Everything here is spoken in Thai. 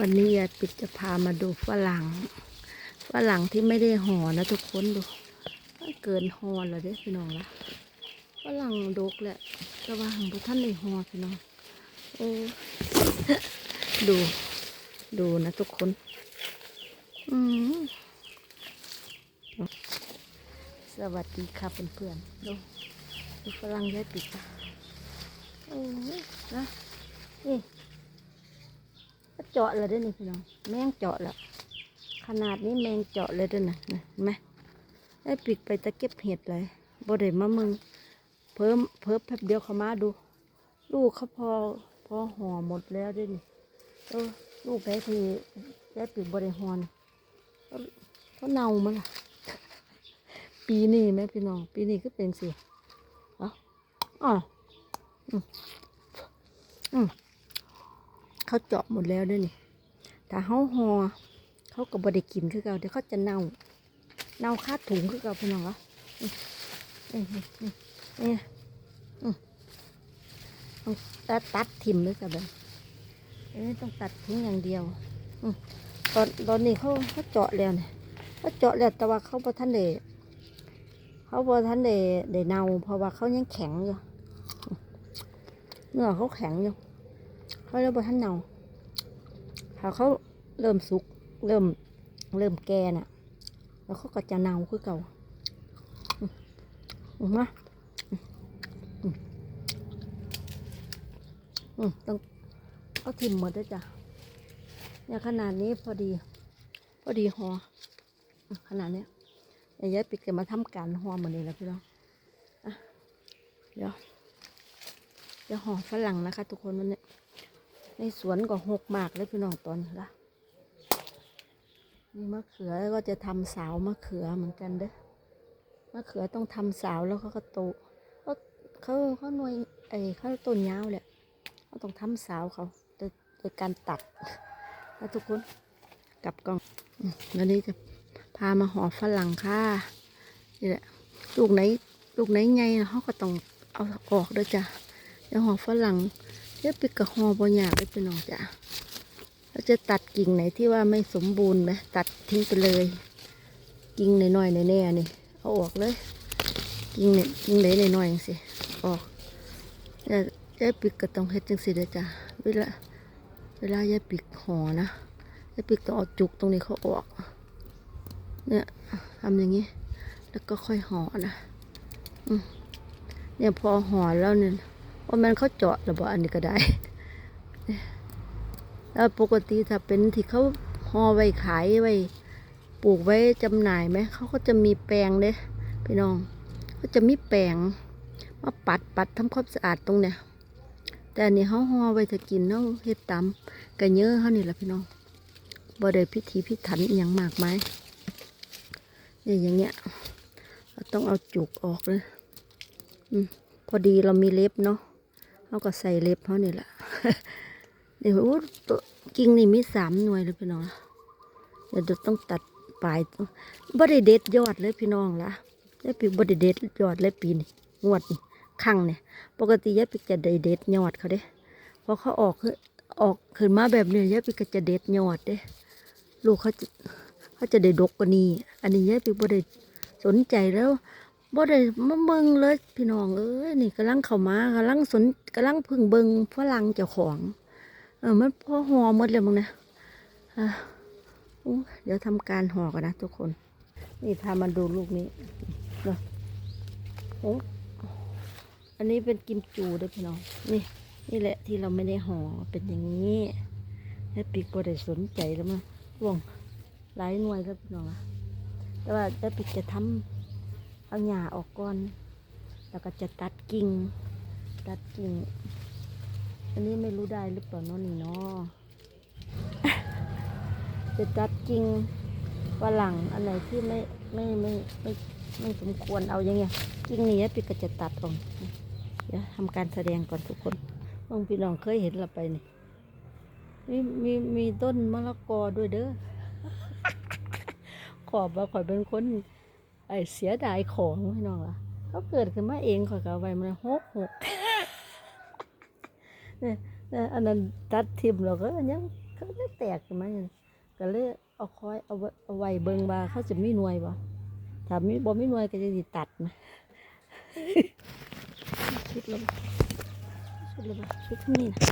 วันนี้ยายปิดจะพามาดูฝรั่งฝรั่งที่ไม่ได้ห่อนะทุกคนดูเกินห่อแล้วเด้พี่น้องละฝรั่งดกแหละแต่ว่าหังพท่านได้ห่อพี่น้องโอ้ดูดูนะทุกคน อืมสวัสดีค่ะเพื่อนๆดูดูฝรั่งยายปิดจ้ะโอ้ยนะนี่ เจาะเลยด้อนี่พี่น้องแมงเจาะแล้วขนาดนี้แมงเจาะเลยด้อนะนะเห็นไหมได้ปิกไปตะเก็บเห็ดเลยบ่ได้มามึงเพิ่มเพิ่มแป๊บเดียวเขามาดู ลูกเขาพอพอห่อหมดแล้วด้อนี่เออลูกไหนที่ได้ปิกบ่ได้หอนเขาเขาเน่ามาล่ะปีนี้ไหมพี่น้อง ปีนี้ก็เป็นสิอ๋ออืมอืม เขาเจาะหมดแล้วด้วยนี่ถ้าเขาหอเขาก็บ่ได้กินคือเก่าเดี๋ยวเขาจะเน่า เน่าคาดถุงคือเก่าพี่น้องเหรอนี่นี่นี่ต้องตัดตัดทิมเลยกับแบบเอ้ต้องตัดทิ้งอย่างเดียวอตอนตอนนี้เขาเขาเจาะแล้วเนี่ยเขาเจาะแล้วแต่ว่าเขาบ่ทันเดเขาบ่ทันเดได้เน่าเพราะว่าเขายังแข็งอยู่เนื้อเขาแข็งอยู่ เขาเริ่มบทันเนาพอเขาเริ่มสุก เริ่มเริ่มแก่น่ะ แล้วเขาก็จะเนาคือเก่าอืมอืมาอืมอืมอืมต้องเอาทิมหมดด้วยจ้ะเนี่ยขนาดนี้พอดี พอดีหออืมขนาดเนี้ยยายปิดกันมาทำการหอเหมือนนี้แล้วพี่น้องอะเดี๋ยว เดี๋ยวห่อฝรั่งนะคะ ทุกคนวันนี้ในสวนก็หกมากเลยพี่น้องตอนนี้ละนี่มะเขือก็จะทำสาวมะเขือเหมือนกันเด้อมะเขือต้องทำสาวแล้วเขาก็โตเขาเขาเขาหน่วยไอ้เขาต้นยาวแหละเขาต้องทำสาวเขาโดยโดยการตัดแล้วทุกคนกลับกล่องวันนี้จะพามาห่อฝรั่งค่ะนี่แหละลูกไหนลูกไหนไงเขาก็ต้องเอาออกด้วยจ้ะ เดี๋ยวห่อฝรั่งเดี๋ยปิกระหอบอยากเลยพี่น้องจ้ะเราจะตัดกิ่งไหนที่ว่าไม่สมบูรณ์ไหมตัดทิ้งไปเลย กิ่งหน่อยๆแน่ๆนี่เอาออกเลย กิ่งเนี่ยกิ่งไหนหน่อยๆสิออกเนี่ยยายปิกก็ต้องเฮ็ดจังสิเด้อจ้ะเวลาเวลายายปิกห่อนะยายปิกต้องเอาจุกตรงนี้เขาออก เนี่ยทำอย่างนี้ แล้วก็ค่อยห่อนะอืเนี่ยพอห่อแล้วเนี่ย ว่ามันเขาเจาะหรือเปล่าอันนี้ก็ได้ แล้วปกติถ้าเป็นที่เขาห่อไว้ขายไว้ปลูกไว้จำหน่ายไหมเขาก็จะมีแปรงเด้พี่น้องเขาจะมีแปรงมาปัดปัดทำความสะอาดตรงเนี้ยแต่อันนี้เขาห่อไว้จะกินเขาะเฮ็ดตามกระเยอะเขานี่แหละพี่น้องบ่ได้พิธีพิถันอย่างมากมายเนี่ยอย่างเงี้ยเราต้องเอาจุกออกเลย อืม พอดีเรามีเล็บเนาะ เขาก็ใส่เล็บเขานี่แหละเดี๋ยวโอ้ตัวกิ่งนี่มีสามหน่วยเลยพี่น้องเดี๋ยวต้องตัดปลายบ่ได้เด็ดยอดเลยพี่น้องละยายปีบ่ได้เด็ดยอดเลยปีนี้งวดนี่ครั้งเนี่ย ปกติยายปีจะได้เด็ดยอดเขาเด้พอเขาออกออกขึ้นมาแบบนี้ยายปีก็จะเด็ดยอดเด้ลูกเขาจะเขาจะได้ดกกว่านี้ อันนี้ยายปีบ่ได้สนใจแล้ว บ่ได้มาเบิ่งเลย พี่น้องเอ้ยนี่กำลังเข้ามากำลังสนกำลังพึ่งเบิ่งฝรั่งเจ้าของ เออมันพอห่อหมดเลยมึงนะอะเดี๋ยวทำการห่อกันนะทุกคน นี่พามาดูลูกนี้เนาะโอ้อันนี้เป็นกิมจูเด้วยพี่น้อง นี่ นี่แหละที่เราไม่ได้ห่อเป็นอย่างนี้แล้วปีกบ่ได้สนใจแล้วมั้งวงหลายหน่วยแล้วพี่น้องอะแต่ว่าแล้วปีกจะทำ เอาหญ้าออกก่อน แล้วก็จะตัดกิ่ง ตัดกิ่ง อันนี้ไม่รู้ได้หรือเปล่าเนาะนี่เนาะจะตัดกิ่งฝรั่งอันไหนที่ไม่ไม่ไม่ไม่ไม่สมควรเอาอย่างเงี้ยกิ่งนี้พี่ก็จะตัดออกเดี๋ยวทำการแสดงก่อนทุกคนบางพี่น้องเคยเห็นเราไปนี่มีมีมีต้นมะละกอด้วยเด้อขอบว่าข่อยเป็นคน ไอเสียดายของพี่น้องล่ะเขาเกิดขึ้นมาเองขอยก็เอาไว้มันหกหกเนี่ยอันนั้นตัดทิมเราก็ยังก็ไม่แตกขึ้นมาอย่ก็เลยเอาคอยเอาเอาไว้เบิ่งว่าเขาจะมีหน่วยบ่ถ้ามีบ่มีหน่วยก็จะสิตัดนะชุดละชุดละชุดนี้นะ